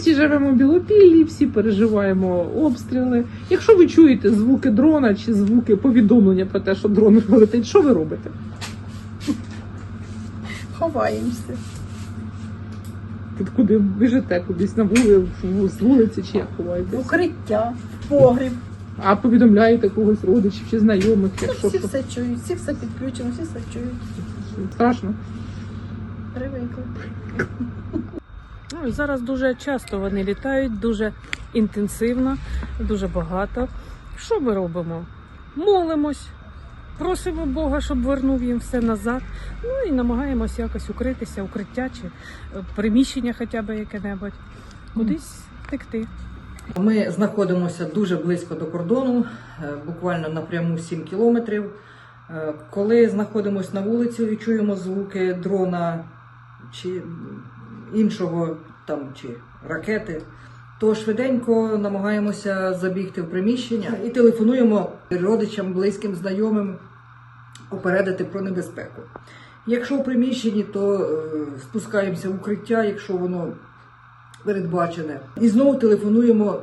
всі живемо в Білопіллі, всі переживаємо обстріли. Якщо ви чуєте звуки дрона чи звуки повідомлення про те, що дрон летить, що ви робите? Ховаємося. Тут куди біжите, кудись на вулиці, з вулиці чи як ховаєтесь? Укриття, погріб. А повідомляєте когось родичів чи знайомих, Ну, якщо всі все чують, всі все підключено, всі все чують. страшно. Привикли. Ну, зараз дуже часто вони літають, дуже інтенсивно, дуже багато. Що ми робимо? Молимось, просимо Бога, щоб вернув їм все назад. Ну і намагаємось якось укритися, укриття чи е, приміщення хоча б яке-небудь, кудись втекти. Ми знаходимося дуже близько до кордону, е, буквально напряму 7 кілометрів. Е, Коли знаходимося на вулиці і чуємо звуки дрона чи іншого там чи ракети, то швиденько намагаємося забігти в приміщення і телефонуємо родичам, близьким, знайомим попередити про небезпеку. Якщо в приміщенні, то е, спускаємося в укриття, якщо воно передбачене. І знову телефонуємо е,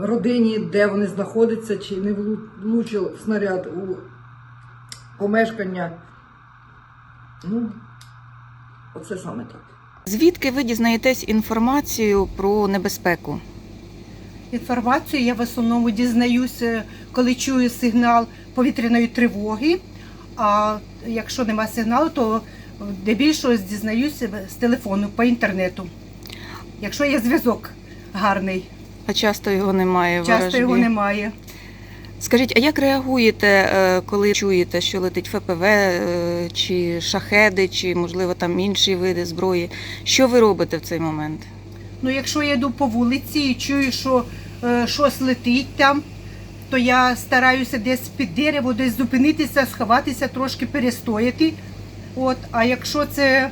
родині, де вони знаходяться, чи не влучив снаряд у помешкання. Ну, оце саме так. Звідки ви дізнаєтесь інформацію про небезпеку? Інформацію я в основному дізнаюся, коли чую сигнал повітряної тривоги. А якщо нема сигналу, то здебільшого дізнаюся з телефону по інтернету. Якщо є зв'язок гарний, А часто його немає в часто ворожбі? його немає. Скажіть, а як реагуєте, е, коли чуєте, що летить ФПВ е, чи шахеди, чи можливо там інші види зброї? Що ви робите в цей момент? Ну, якщо я йду по вулиці і чую, що е, щось летить там, то я стараюся десь під дерево, десь зупинитися, сховатися, трошки перестояти. От, а якщо це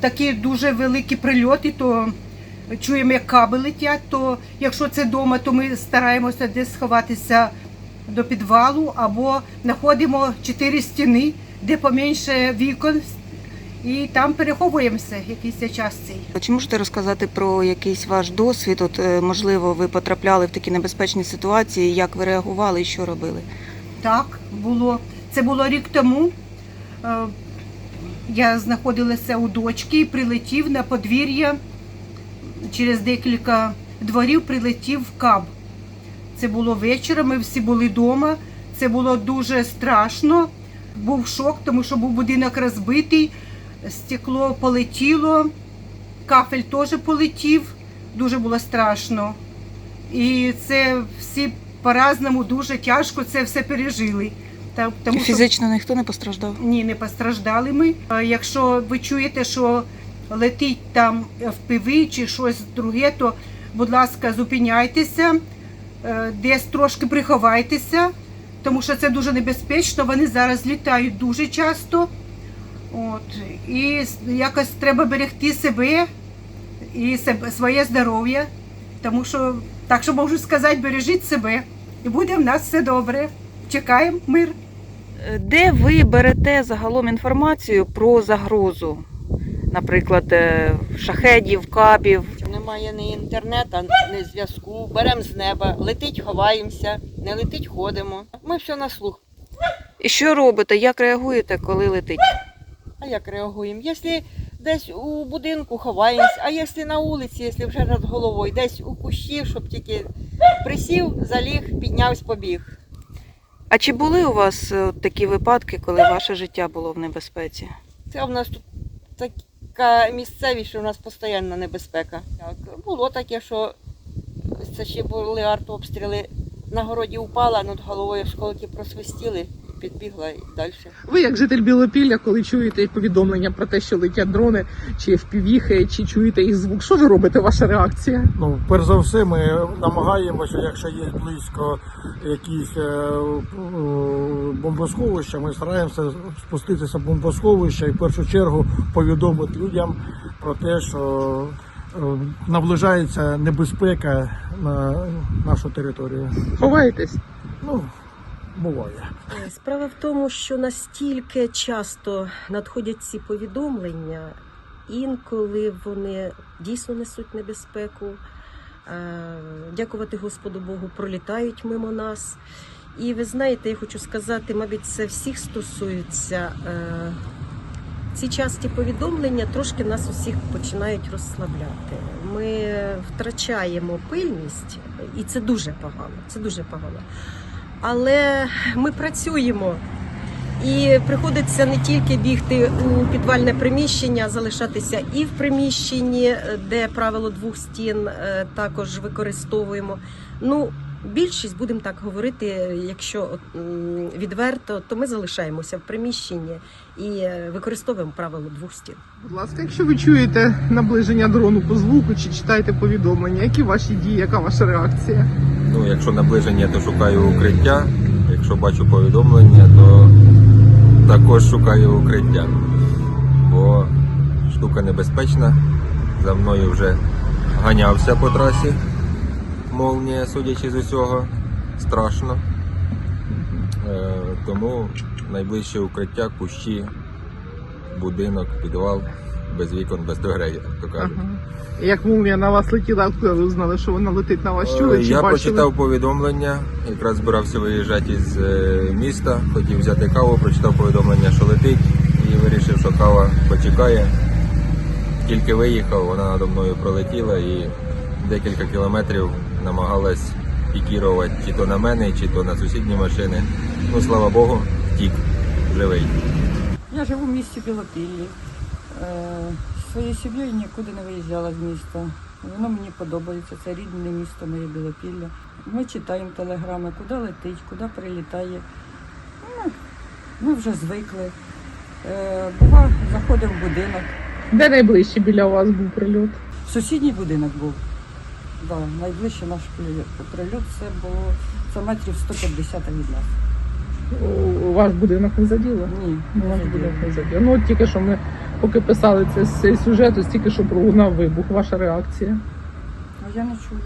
такі дуже великі прильоти, то чуємо, як каби летять, то якщо це вдома, то ми стараємося десь сховатися до підвалу або знаходимо чотири стіни, де поменше вікон, і там переховуємося якийсь час цей. Чи можете розказати про якийсь ваш досвід? От, е, можливо, ви потрапляли в такі небезпечні ситуації, як ви реагували і що робили? Так, було. Це було рік тому. Е, Я знаходилася у дочки і прилетів на подвір'я. Через декілька дворів прилетів каб. Це було вечором, ми всі були вдома. Це було дуже страшно. Був шок, тому що був будинок розбитий, стекло полетіло, кафель теж полетів. Дуже було страшно. І це всі по-разному дуже тяжко це все пережили. Тому що Фізично ніхто не постраждав? ні, не постраждали ми. Якщо ви чуєте, що летить там впиви чи щось друге, то, будь ласка, зупиняйтеся, е, десь трошки приховайтеся, тому що це дуже небезпечно. Вони зараз літають дуже часто. От. І якось треба берегти себе і своє здоров'я. Тому що, так що можу сказати, бережіть себе. І буде в нас все добре. Чекаємо мир. Е, Де ви берете загалом інформацію про загрозу? Наприклад, е, шахедів, кабів. Немає ні інтернету, ні зв'язку. Беремо з неба, летить, ховаємося, не летить, ходимо. Ми все на слух. І що робите? Як реагуєте, коли летить? А як реагуємо? Якщо десь у будинку ховаємось, а якщо на вулиці, якщо вже над головою, десь у кущі, щоб тільки присів, заліг, піднявся, побіг. А чи були у вас е, такі випадки, коли ваше життя було в небезпеці? Це в нас тут така місцевість, що в нас постійна небезпека. Так, було таке, що це ще були артобстріли. На городі упала, над головою школки просвистіли, підбігла і далі. Ви, як житель Білопілля, коли чуєте повідомлення про те, що летять дрони, чи впівіхи, чи чуєте їх звук, що ви робите? Ваша реакція? Ну, перш за все, ми намагаємося, якщо є близько якісь е, е, бомбосховища, ми стараємося спуститися в бомбосховище і в першу чергу повідомити людям про те, що е, наближається небезпека на нашу територію. Ховаєтесь? Ну, буває. Справа в тому, що настільки часто надходять ці повідомлення, інколи вони дійсно несуть небезпеку. Е, Дякувати Господу Богу, пролітають мимо нас. І ви знаєте, я хочу сказати, мабуть, це всіх стосується. Е, Ці часті повідомлення трошки нас усіх починають розслабляти. Ми втрачаємо пильність, і це дуже погано. Це дуже погано. Але ми працюємо. І приходиться не тільки бігти у підвальне приміщення, залишатися і в приміщенні, де правило двох стін е, також використовуємо. Ну, більшість, будемо так говорити, якщо відверто, то ми залишаємося в приміщенні і е, використовуємо правило двох стін. Будь ласка, якщо ви чуєте наближення дрону по звуку чи читаєте повідомлення, які ваші дії, яка ваша реакція? Ну, якщо наближення, то шукаю укриття. Якщо бачу повідомлення, то також шукаю укриття. Бо штука небезпечна. За мною вже ганявся по трасі. Молнія, судячи з усього, страшно. Е, тому найближче укриття, кущі, будинок, підвал, без вікон, без дверей, як то кажуть. Ага. Як молнія на вас летіла, откуда ви узнали, що вона летить на вас? Чули Е, чи Я бачили? прочитав повідомлення, якраз збирався виїжджати з е, міста, хотів взяти каву, прочитав повідомлення, що летить, і вирішив, що кава почекає. Тільки виїхав, вона надо мною пролетіла і декілька кілометрів намагалась пікірувати чи то на мене, чи то на сусідні машини. Ну, слава Богу, втік, живий. Я живу в місті Білопіллі. Е, Своєю сім'єю нікуди не виїжджала з міста. Воно мені подобається, це рідне місто моє Білопілля. Ми читаємо телеграми, куди летить, куди прилітає. Ну, ми вже звикли. Е, Бува, заходимо в будинок. Де найближче біля вас був прильот? Сусідній будинок був. Да, найближче наш прильот. Прильот це було це метрів 150 від нас. У- Ваш будинок не заділо? Ні, Ну, не заділо. будинок не заділо. Ну от тільки що ми, поки писали цей, цей сюжет, ось тільки що пролунав вибух. Ваша реакція? А я не чую.